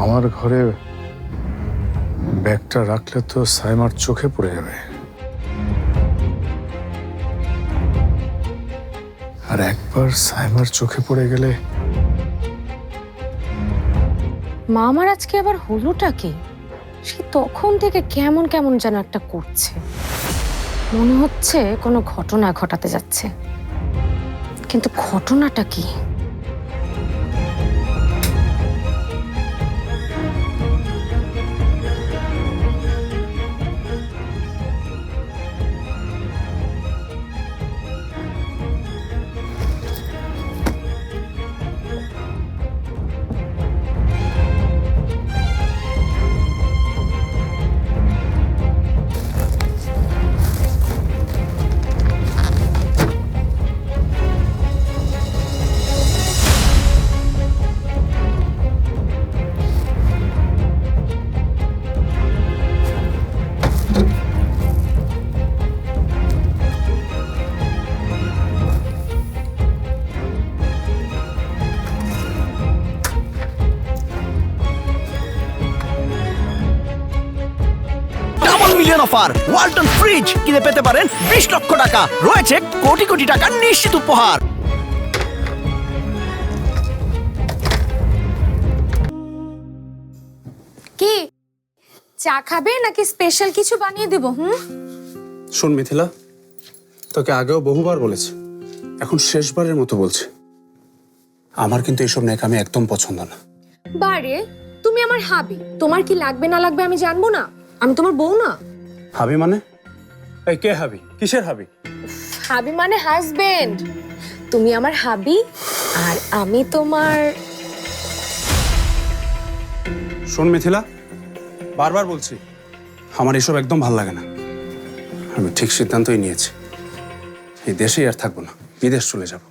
আমার ঘরে ব্যাগটা রাখলে তো সাইমার চোখে পড়ে যাবে। আর একবার সাইমার চোখে পড়ে গেলে মা আমার আজকে আবার হলোটা কি? সে তখন থেকে কেমন কেমন যেন একটা করছে। মনে হচ্ছে কোনো ঘটনা ঘটাতে যাচ্ছে। কিন্তু ঘটনাটা কি? অফার ওয়ালটন ফ্রিজ কিনে পেতে পারেন বিশ লক্ষ টাকা। রয়েছে কোটি কোটি টাকার নিশ্চিত উপহার। কি? চা খাবে নাকি স্পেশাল কিছু বানিয়ে দেবো হুম? শোন মিথিলা তোকে আগেও বহুবার বলেছি এখন শেষবারের মতো বলছি। আমার কিন্তু এইসব নেকামি একদম পছন্দ না। বারে তুমি আমার হাবি। তোমার কি লাগবে না লাগবে আমি জানব না? আমি তোমার বউ না? হাবি মানে? এই কে হাবি? কিসের হাবি? হাবি মানে হাজবেন্ড তুমি আমার হাবি আর আমি তোমার শোন মিথিলা বারবার বলছি। আমার এসব একদম ভালো লাগে না। আমি ঠিক সিদ্ধান্তই নিয়েছি। এই দেশেই আর থাকব না। বিদেশ চলে যাব।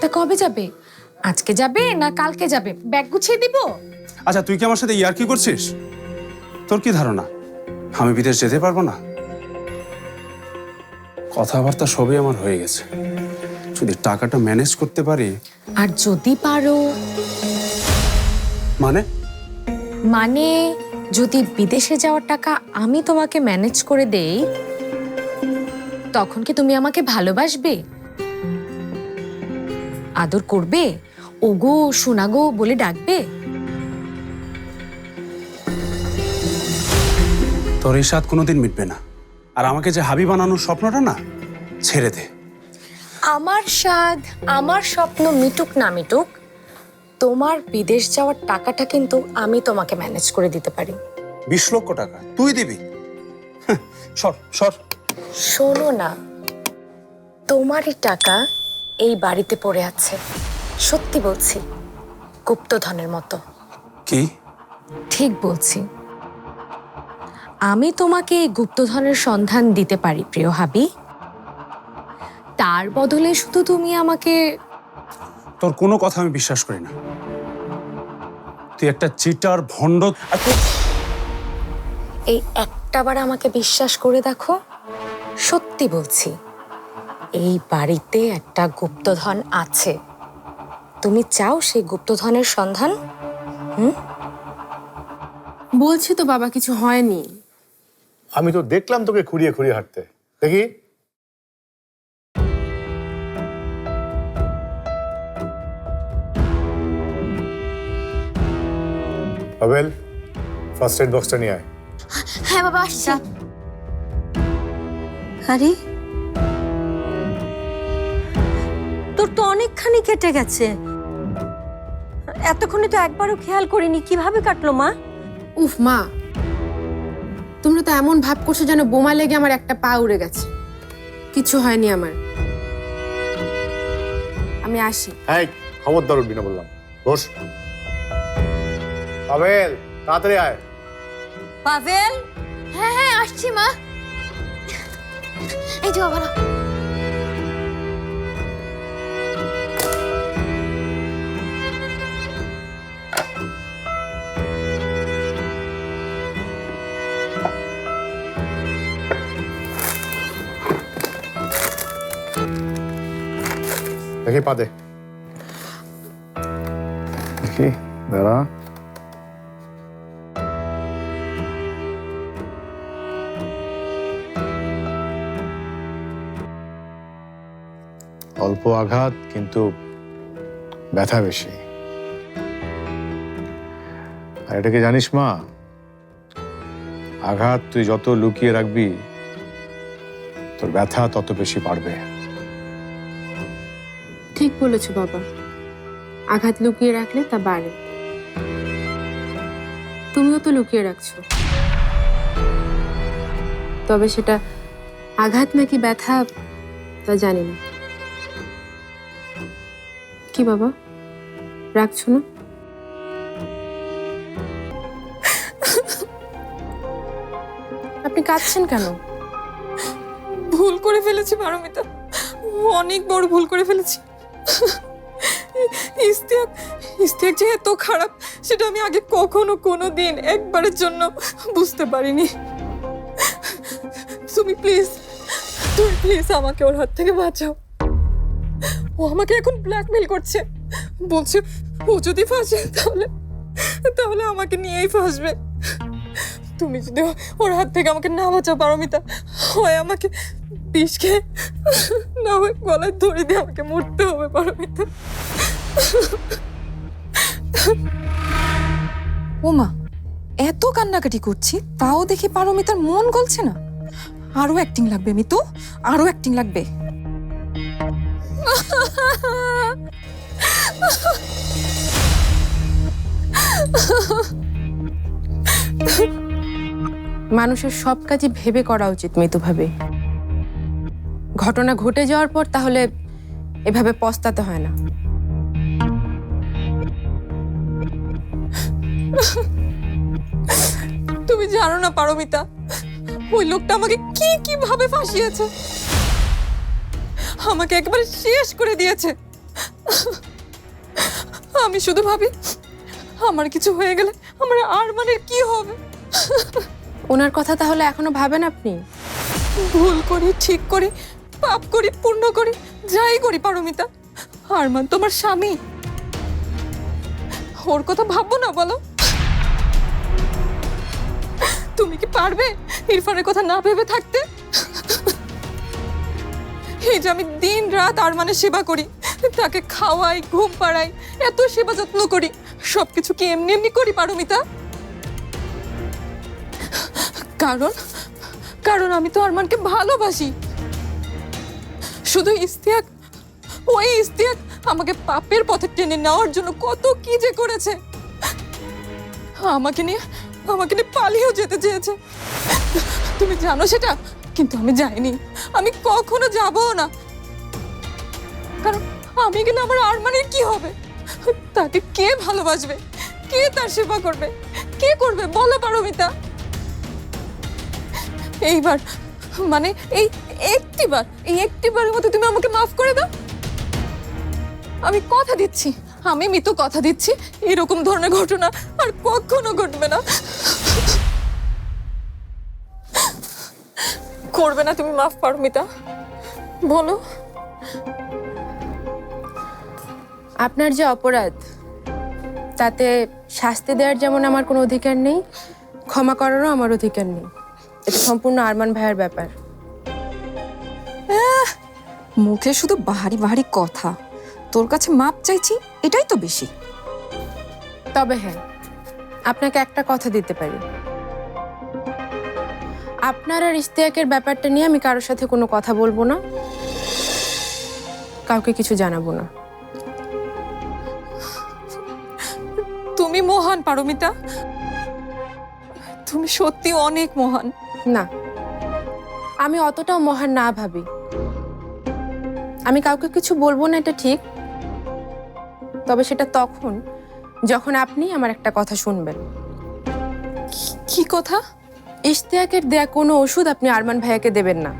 তা কবে যাবে? আজকে যাবে না কালকে যাবে? ব্যাগ গুছিয়ে দিব? আচ্ছা তুই কি আমার সাথে ইয়ার কি করছিস? তোর কি ধারণা? আমি বিদেশ যেতে পারব না? কথাবার্তা সবই আমার হয়ে গেছে। যদি টাকাটা ম্যানেজ করতে পারি। আর যদি পারো। মানে? মানে যদি বিদেশে যাওয়ার টাকা আমি তোমাকে ম্যানেজ করে দেই তখন কি তুমি আমাকে ভালোবাসবে? আদর করবে? ওগো সোনাগো বলে ডাকবে? তোর এই স্বাদ কোনোদিন মিটবে না। আর আমাকে যে হাবি বানানোর স্বপ্নটা না ছেড়ে দে। আমার স্বাদ আমার স্বপ্ন মিটুক না মিটুক তোমার বিদেশ যাওয়ার টাকাটা কিন্তু আমি তোমাকে ম্যানেজ করে দিতে পারি। বিশ লক্ষ টাকা তুই দিবি? হ্যাঁ, সর সর। শোনো না তোমারই টাকা এই বাড়িতে পড়ে আছে। সত্যি বলছি গুপ্তধনের মতো। কি? ঠিক বলছি। আমি তোমাকে এই গুপ্তধনের সন্ধান দিতে পারি প্রিয় হাবি। তার বদলে শুধু তুমি আমাকে তোর কোনো কথা আমি বিশ্বাস করি না। তুই একটা চিটার ভণ্ড আর এই একটাবার আমাকে বিশ্বাস করে দেখো সত্যি বলছি এই বাড়িতে একটা গুপ্তধন আছে। তুমি চাও সেই গুপ্তধনের সন্ধান? হুম? বলছি তো বাবা কিছু হয়নি। আমি তো দেখলাম তোকে খুঁড়িয়ে খুঁড়িয়ে হাঁটতে। দেখি। পাবেল ফার্স্ট এড বক্সটা নিয়ে আয়। হ্যাঁ বাবা আসছি। আরে তোর তো অনেকখানি কেটে গেছে। এতক্ষণে তো একবারও খেয়াল করিনি। কীভাবে কাটলো মা? উফ মা তোমরা তো এমন ভাব করছ যেন বোমা লেগে আমার একটা পা উড়ে গেছে। কিছু হয়নি আমার। আমি আসি। হ্যাঁ খবরদার উঠবি না বললাম। বস। পাবেল তাড়াতাড়ি আয়। পাভেল? হ্যাঁ হ্যাঁ আসছি মা। এই যে বাবা দেখি, পা দে। দেখি অল্প আঘাত, কিন্তু ব্যথা বেশি। আর এটাকে জানিস, মা? আঘাত, তুই যত লুকিয়ে রাখবি, তোর ব্যথা তত বেশি বাড়বে। বলেছ বাবা। আঘাত লুকিয়ে রাখলে তা বাড়ে। তুমিও তো লুকিয়ে রাখছো। তবে সেটা আঘাত নাকি ব্যথা, তা জানি না। কি বাবা? রাখছো না? আপনি কাঁদছেন কেন? ভুল করে ফেলেছি পারমিতা। অনেক বড় ভুল করে ফেলেছি। ইস্তিয়াক ইস্তিয়াক যে এত খারাপ, সেটা আমি আগে কখনো কোনো দিন একবারের জন্য বুঝতে পারিনি। তুমি প্লিজ তুমি প্লিজ আমাকে ওর হাত থেকে বাঁচাও। ও আমাকে এখন ব্ল্যাকমেল করছে। বলছে, ও যদি ফাঁসে, তাহলে তাহলে আমাকে নিয়েই ফাঁসবে। তুমি যদি ওর হাত থেকে আমাকে না বাঁচাও পারমিতা হয় আমাকে বিষ খেয়ে না হয় গলায় ধরে দিয়ে আমাকে মরতে হবে পারমিতা। ওমা এত কান্নাকাটি করছি তাও দেখি পারমিতার মন গলছে না। আরও অ্যাক্টিং লাগবে মিতু আরও অ্যাক্টিং লাগবে। মানুষের সব কাজই ভেবে করা উচিত মৃদুভাবে ঘটনা ঘটে যাওয়ার পর তাহলে এভাবে পস্তাতে হয় না। তুমি জানো না পারমিতা, ওই লোকটা আমাকে কি কি ভাবে ফাঁসিয়েছে। আমাকে একবারে শেষ করে দিয়েছে। আমি শুধু ভাবি, আমার কিছু হয়ে গেলে আমার আর মানে কি হবে? ওনার কথা তাহলে এখনও ভাবেন আপনি? ভুল করি, ঠিক করি, পাপ করি, পূর্ণ করি, যাই করি, পারমিতা। হারমান তোমার স্বামী। ওর কথা ভাববো না, বলো। তুমি কি পারবে ইরফানের কথা না ভেবে থাকতে? এই যে আমি দিন রাত আরমানের সেবা করি, তাকে খাওয়াই, ঘুম পাড়াই, এত সেবা যত্ন করি, সবকিছু কি এমনি এমনি করি, পারমিতা? কারণ কারণ আমি তো আরমানকে ভালোবাসি। শুধু ইস্তিয়াক ওই ইস্তিয়াক আমাকে পাপের পথে টেনে নেওয়ার জন্য কত কি যে করেছে। আমাকে নিয়ে আমাকে নিয়ে পালিয়েও যেতে চেয়েছে। তুমি জানো সেটা, কিন্তু আমি যাইনি। আমি কখনো যাব না। কারণ আমি গেলে আমার আরমানের কি হবে? তাকে কে ভালোবাসবে? কে তার সেবা করবে? কে করবে? বলো পারমিতা। এইবার মানে এই একটিবার, এই একটিবারের মতো তুমি আমাকে মাফ করে দাও। আমি কথা দিচ্ছি, আমি মিতু কথা দিচ্ছি, এরকম ধরনের ঘটনা আর কখনো ঘটবে না। করবে না তুমি মাফ পারো, মিতা। বলো। আপনার যে অপরাধ, তাতে শাস্তি দেওয়ার যেমন আমার কোনো অধিকার নেই, ক্ষমা করারও আমার অধিকার নেই। এটা সম্পূর্ণ আরমান ভাইয়ের ব্যাপার। মুখে শুধু বাহারি বাহারি কথা। তোর কাছে মাপ চাইছি এটাই তো বেশি। তবে হ্যাঁ আপনাকে একটা কথা দিতে পারি। আপনার আর ইস্তেয়াকের ব্যাপারটা নিয়ে আমি কারোর সাথে কোনো কথা বলব না। কাউকে কিছু জানাব না। তুমি মহান পারমিতা। তুমি সত্যি অনেক মহান। না। আমি অতটাও মহান না ভাবি। আমি কাউকে কিছু বলব না, এটা ঠিক। তবে সেটা তখন, যখন আপনি আমার একটা কথা শুনবেন। কি কথা? ইশতিয়াকের দেয়া কোনো ওষুধ আপনি আরমান ভাইয়াকে দেবেন না।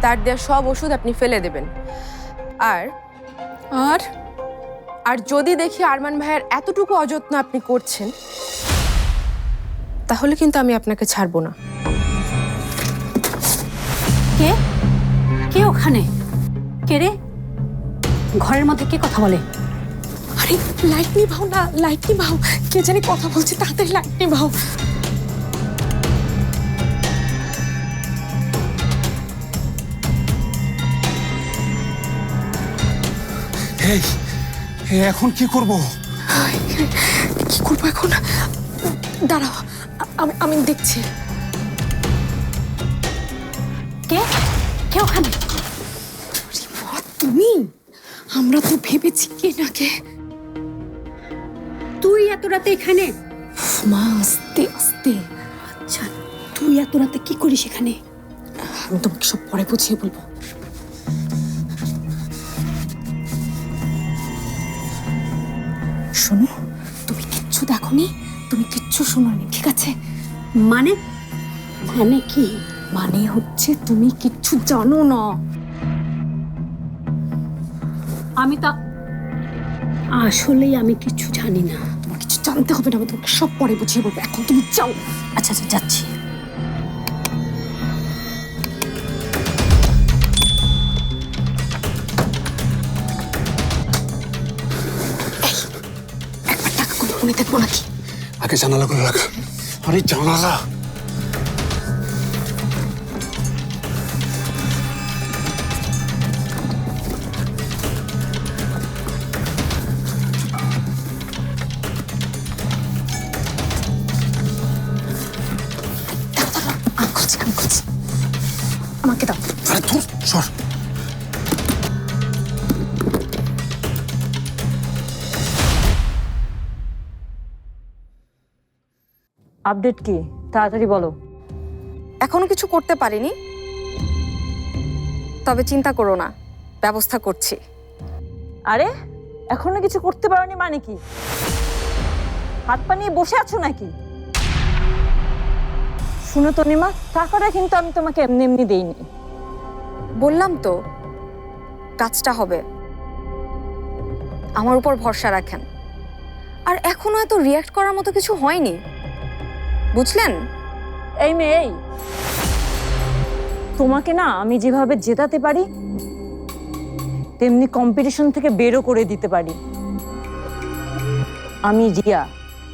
তার দেয়া সব ওষুধ আপনি ফেলে দেবেন। আর আর আর যদি দেখি আরমান ভাইয়ের এতটুকু অযত্ন আপনি করছেন তাহলে কিন্তু আমি আপনাকে ছাড়বো না। কে? কে ওখানে? কে রে? ঘরের মধ্যে কে কথা বলে? আরে লাইট নিভাও না লাইট নিভাও। কে জানি কথা বলছে তাড়াতাড়ি লাইট নিভাও। এই এই, এখন কি করব? কি করব এখন? দাঁড়াও। আমি আমি দেখছি। কে? কে ওখানে? তুমি? আমরা তো ভেবেছি কে না কে। তুই এত রাতে এখানে? মা আস্তে আস্তে। আচ্ছা তুই এত রাতে কি করিস এখানে? আমি তোমাকে সব পরে বুঝিয়ে বলব। শোনো তুমি কিচ্ছু দেখোনি? তুমি কিচ্ছু শোনোনি ঠিক আছে? মানে? মানে কি? মানে হচ্ছে তুমি কিচ্ছু জানো না। আমি তা আসলেই আমি কিছু জানি না। তোমার কিছু জানতে হবে না, আমি তোমাকে সব পরে বুঝিয়ে বলব। এখন তুমি যাও। আচ্ছা আচ্ছা যাচ্ছি। একবার টাকা করে মনে দেখব নাকি? আগে জানালা করে রাখা আরে জানালা আমি আপডেট কি? তাড়াতাড়ি বলো। এখনও কিছু করতে পারিনি। তবে চিন্তা করো না ব্যবস্থা করছি। আরে এখনও কিছু করতে পারোনি মানে কি? হাত পা নিয়ে বসে আছো নাকি? শুনো তো নিমা টাকাটা কিন্তু আমি তোমাকে এমনি এমনি দেইনি। বললাম তো কাজটা হবে। আমার উপর ভরসা রাখেন। আর এখনও এত রিয়াক্ট করার মতো কিছু হয়নি। বুঝলেন? এই মেয়ে তোমাকে না আমি যেভাবে জেতাতে পারি, তেমনি কম্পিটিশন থেকে বেরো করে দিতে পারি। আমি রিয়া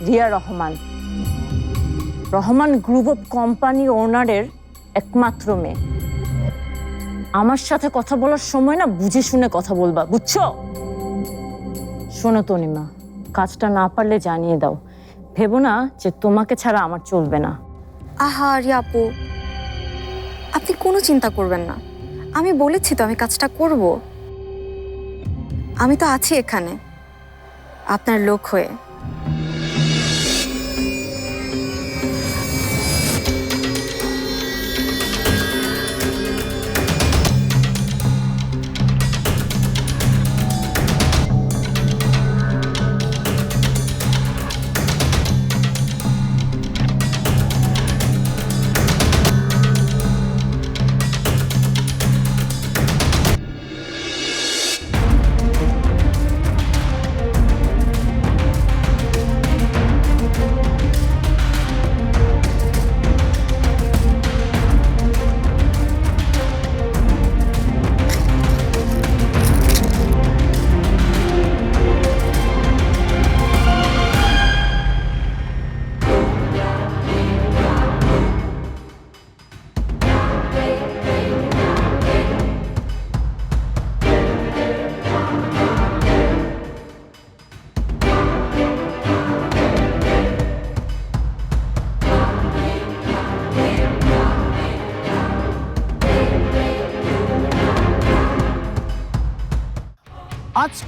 রিয়া রহমান। রহমান গ্রুপ অফ কোম্পানির ওনারের একমাত্র মেয়ে। আমার সাথে কথা বলার সময় না বুঝে শুনে কথা বলবা, বুঝছ? শোনো, তনিমা, কাজটা না পারলে জানিয়ে দাও। ভেবো না যে তোমাকে ছাড়া আমার চলবে না। আহা আরে আপু, আপনি কোনো চিন্তা করবেন না। আমি বলেছি তো আমি কাজটা করব। আমি তো আছি এখানে, আপনার লোক হয়ে।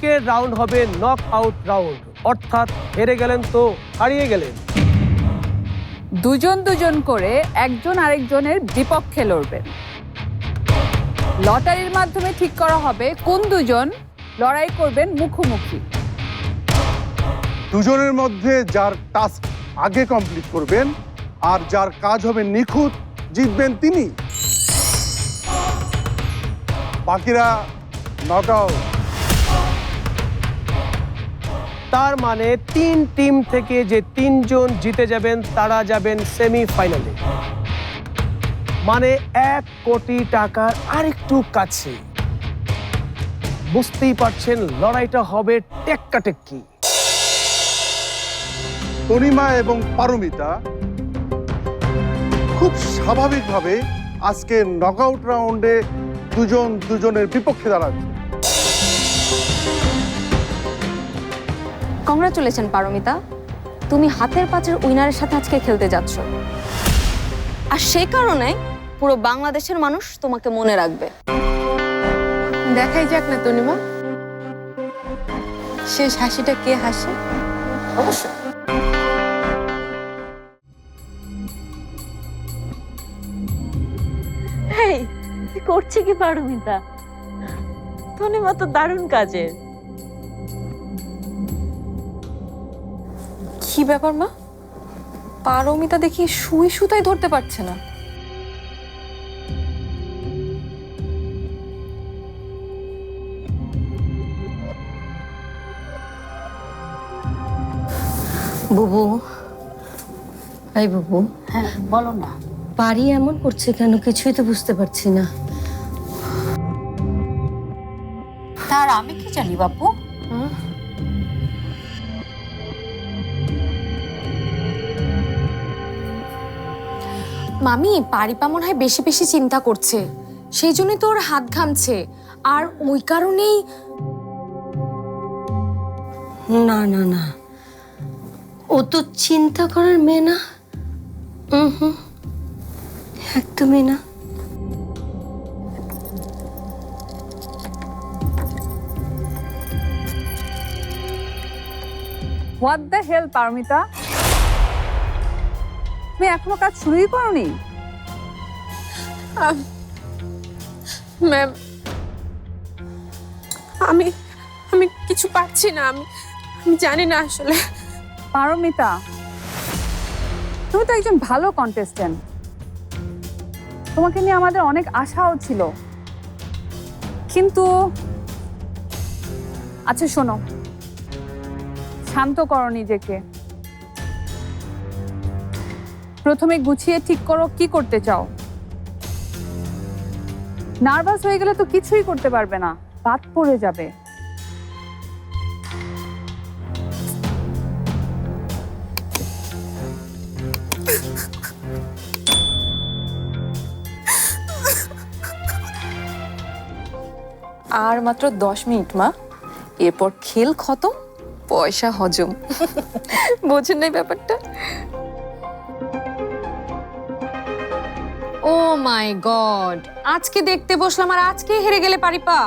আজকের রাউন্ড হবে নক আউট রাউন্ড অর্থাৎ হেরে গেলেন তো হারিয়ে গেলেন। দুজন দুজন করে একজন আরেকজনের বিপক্ষে লড়বেন লটারির মাধ্যমে ঠিক করা হবে কোন দুজন লড়াই করবেন মুখোমুখি। দুজনের মধ্যে যার টাস্ক আগে কমপ্লিট করবেন আর যার কাজ হবে নিখুঁত জিতবেন তিনি। বাকিরা নক তার মানে তিন টিম থেকে যে তিনজন জিতে যাবেন, তারা যাবেন সেমিফাইনালে মানে এক কোটি টাকার আরেকটু কাছে। বুঝতেই পারছেন, লড়াইটা হবে টেক্কাটেক্কি। তনিমা এবং পারমিতা খুব স্বাভাবিকভাবে আজকে নকআউট রাউন্ডে দুজন দুজনের বিপক্ষে দাঁড়াচ্ছে কংগ্রাচুলেশন পারমিতা। তুমি হাতের পাঁচের উইনারের সাথে আজকে খেলতে যাচ্ছ। আর সে কারণে পুরো বাংলাদেশের মানুষ তোমাকে মনে রাখবে। দেখাই যাক না, তনিমা। শেষ হাসিটা কে হাসে? অবশ্যই। করছে কি পারমিতা? তনিমা তো দারুণ কাজের। কি ব্যাপার মা? পারমিতা দেখি সুই সুতাই ধরতে পারছে না। বুবু। এই বুবু। হ্যাঁ বলো না। বাড়ি এমন করছে কেন কিছুই তো বুঝতে পারছি না। তার আমি কি জানি বাপু? মামি পারিপা মনে হয় বেশি বেশি চিন্তা করছে। সেই জন্যই তো ওর হাত ঘামছে। আর ওই কারণেই না না না। ও তো চিন্তা করার মেয়ে না। হুম। একদমই না। What the hell Paramita? তুমি এখনও কাজ শুরুই করনি? ম্যাম আমি আমি কিছু পারছি না আমি আমি জানি না আসলে। পারমিতা তুমি তো একজন ভালো কন্টেস্ট্যান্ট তোমাকে নিয়ে আমাদের অনেক আশাও ছিল। কিন্তু আচ্ছা শোনো শান্ত করো নিজেকে। প্রথমে গুছিয়ে ঠিক করো, কি করতে চাও? নার্ভাস হয়ে গেলে তো কিছুই করতে পারবে না, বাদ পড়ে যাবে। আর মাত্র দশ মিনিট, মা। এরপর খেল খতম, পয়সা হজম। বোঝেন নাই ব্যাপারটা? Oh my God. আজকে দেখতে বসলাম আর আজকে হেরে গেলে পারিপা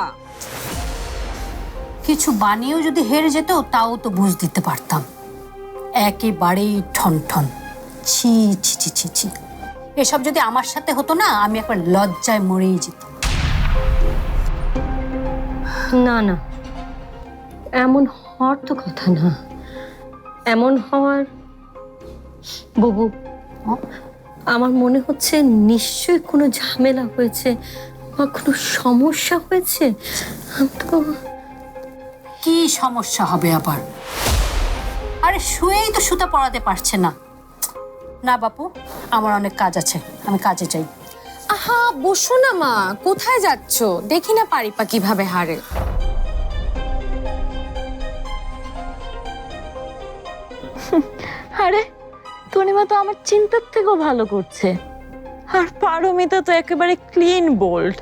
কিছু বানিয়েও যদি হেরে যেত তাও তো বুঝ দিতে পারতাম। একেবারেই ঠন ঠন ছি ছি ছি ছি ছি। এসব যদি আমার সাথে হতো না আমি একবার লজ্জায় মরেই যেতাম। না না। এমন হওয়ার তো কথা না। এমন হওয়ার বুবু আমার মনে হচ্ছে নিশ্চয়ই কোনো ঝামেলা হয়েছে বা কোনো সমস্যা হয়েছে। আমি তো কি সমস্যা হবে আবার? আরে শুয়েই তো সুতা পড়াতে পারছে না। না বাপু আমার অনেক কাজ আছে আমি কাজে যাই। আহা বসো না মা কোথায় যাচ্ছ? দেখি না পারিপা কীভাবে হারে। আরে তনিমা তো আমার চিন্তার থেকেও ভালো করছে। আর পারমিতা তো একেবারে ক্লিন বোল্ড